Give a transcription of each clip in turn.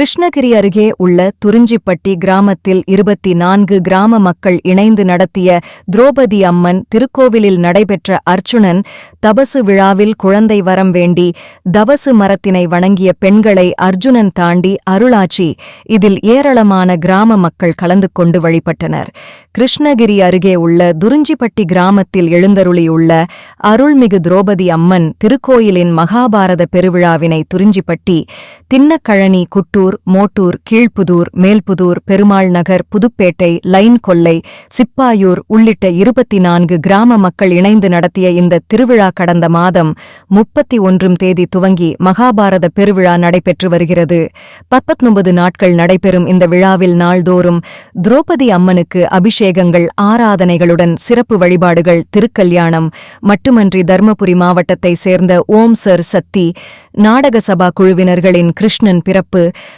கிருஷ்ணகிரி அருகே உள்ள துறிஞ்சிப்பட்டி கிராமத்தில் இருபத்தி நான்கு கிராம மக்கள் இணைந்து நடத்திய திரௌபதி அம்மன் திருக்கோவிலில் நடைபெற்ற அர்ச்சுனன் தபசு விழாவில் குழந்தை வரம் வேண்டி தவசு மரத்தினை வணங்கிய பெண்களை அர்ஜுனன் தாண்டி அருளாச்சி. இதில் ஏராளமான கிராம மக்கள் கலந்து கொண்டு வழிபட்டனர். கிருஷ்ணகிரி அருகே உள்ள துறிஞ்சிப்பட்டி கிராமத்தில் எழுந்தருளியுள்ள அருள்மிகு துரோபதி அம்மன் திருக்கோயிலின் மகாபாரத பெருவிழாவினை துறிஞ்சிப்பட்டி தின்னக்கழனி குட்டூர் மோட்டூர் கீழ்ப்புதூர் மேல்புதூர் பெருமாள் நகர் புதுப்பேட்டை லைன் கொல்லை சிப்பாயூர் உள்ளிட்ட இருபத்தி நான்கு கிராம மக்கள் இணைந்து நடத்திய இந்த திருவிழா கடந்த மாதம் முப்பத்தி ஒன்றும் தேதி துவங்கி மகாபாரத பெருவிழா நடைபெற்று வருகிறது. பத்தொன்பது நாட்கள் நடைபெறும் இந்த விழாவில் நாள்தோறும் துரோபதி அம்மனுக்கு அபிஷேகங்கள் ஆராதனைகளுடன் சிறப்பு வழிபாடுகள் திருக்கல்யாணம் மட்டுமன்றி தர்மபுரி மாவட்டத்தை சேர்ந்த ஓம் சர் சக்தி நாடக சபா குழுவினர்களின் கிருஷ்ணன் பிறப்பு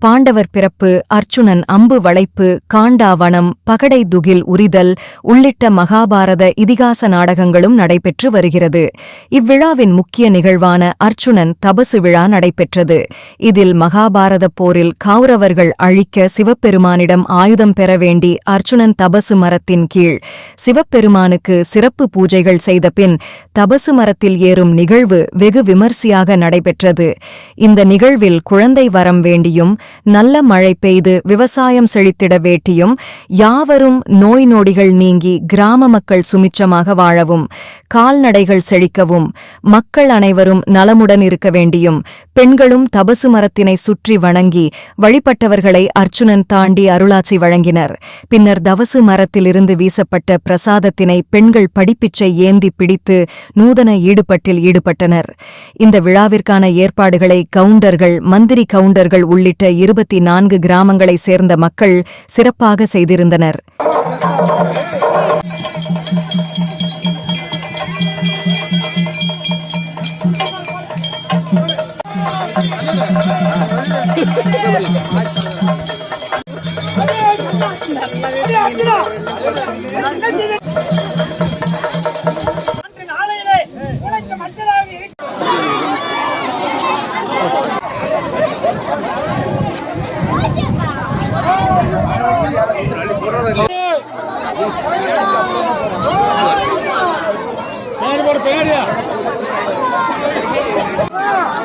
பாண்டவர் பிறப்பு அர்ச்சுனன் அம்பு வளைப்பு காண்டாவனம் பகடை துகில் உரிதல் உள்ளிட்ட மகாபாரத இதிகாச நாடகங்களும் நடைபெற்று வருகிறது. இவ்விழாவின் முக்கிய நிகழ்வான அர்ச்சுனன் தபசு விழா நடைபெற்றது. இதில் மகாபாரத போரில் கௌரவர்கள் அழிக்க சிவபெருமானிடம் ஆயுதம் பெற வேண்டி அர்ச்சுனன் தபசு மரத்தின் கீழ் சிவபெருமானுக்கு சிறப்பு பூஜைகள் செய்த பின் தபசு மரத்தில் ஏறும் நிகழ்வு வெகு விமர்சையாக நடைபெற்றது. இந்த நிகழ்வில் குழந்தை வரம் வேண்டியும் நல்ல மழை பெய்து விவசாயம் செழித்திட வேண்டியும் யாவரும் நோய் நொடிகள் நீங்கி கிராம மக்கள் சுமிச்சமாக வாழவும் கால்நடைகள் செழிக்கவும் மக்கள் அனைவரும் நலமுடன் இருக்க வேண்டியும் பெண்களும் தபசு மரத்தினை சுற்றி வணங்கி வழிபட்டவர்களை அர்ச்சுனன் தாண்டி அருளாட்சி வழங்கினர். பின்னர் தவசு மரத்திலிருந்து வீசப்பட்ட பிரசாதத்தினை பெண்கள் படிப்பிச்சை ஏந்தி பிடித்து நூதன ஈடுபட்டில் ஈடுபட்டனர். இந்த விழாவிற்கான ஏற்பாடுகளை கவுண்டர்கள் மந்திரி கவுண்டர்கள் உள்ளிட்ட இருபத்தி நான்கு கிராமங்களைச் சேர்ந்த மக்கள் சிறப்பாக செய்திருந்தனர். Pega por pega. Ah!